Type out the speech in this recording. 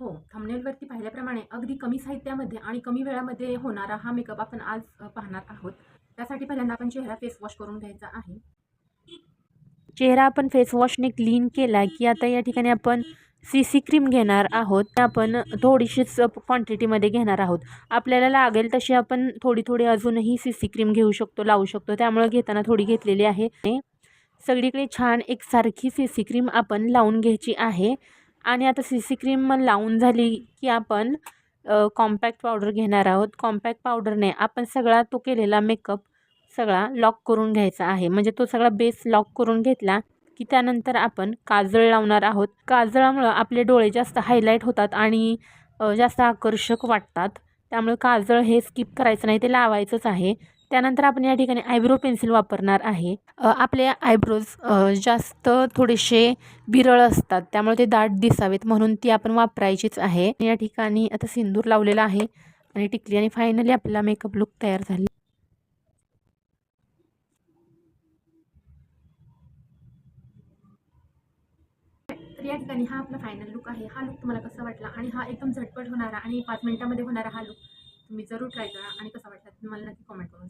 हो थंबनेलवरती पाहिल्याप्रमाणे अगदी कमी साहित्यामध्ये आणि कमी वेळामध्ये होणारा हा मेकअप आपण आज पाहणार आहोत. त्यासाठी पहिल्यांदा आपण चेहरा फेस वॉश करून घ्यायचा आहे. चेहरा आपण फेस वॉशने क्लीन केला की आता या ठिकाणी आपण सी सी क्रीम घेणार आहोत. ते आपण थोडीशीच क्वांटिटीमध्ये घेणार आहोत. आपल्याला लागेल तशी आपण थोडी थोडी अजूनही सी सी क्रीम घेऊ शकतो लावू शकतो. त्यामुळे घेताना थोडी घेतलेली आहे. सगळीकडे छान एकसारखी सी सी क्रीम आपण लावून घ्यायची आहे. आणि आता सी सी क्रीम लावून झाली की आपण कॉम्पॅक्ट पावडर घेणार आहोत. कॉम्पॅक्ट पावडरने आपण सगळा तो केलेला मेकअप सगळा लॉक करून घ्यायचा आहे. म्हणजे तो सगळा बेस लॉक करून घेतला की त्यानंतर आपण काजळ लावणार आहोत. काजळामुळं आपले डोळे जास्त हायलाईट होतात आणि जास्त आकर्षक वाटतात. त्यामुळे काजळ हे स्किप करायचं नाही ते लावायचंच आहे. त्यानंतर आपण या ठिकाणी आयब्रो पेन्सिल वापरणार आहे. आपले आयब्रोज जास्त थोडेसे बिरळ असतात त्यामुळे ते दाट दिसावेत म्हणून ती आपण वापरायचीच आहे. या ठिकाणी आता सिंदूर लावलेला आहे आणि टिकली आणि फायनली आपला मेकअप लुक तयार झाली. तर या ठिकाणी हा आपला फायनल लुक आहे. हा लुक तुम्हाला कसा वाटला? आणि हा एकदम झटपट होणारा आणि पाच मिनिटामध्ये होणारा हा लुक तुम्ही जरूर ट्राय करा आणि कसा वाटला तुम्हाला नक्की कॉमेंट करून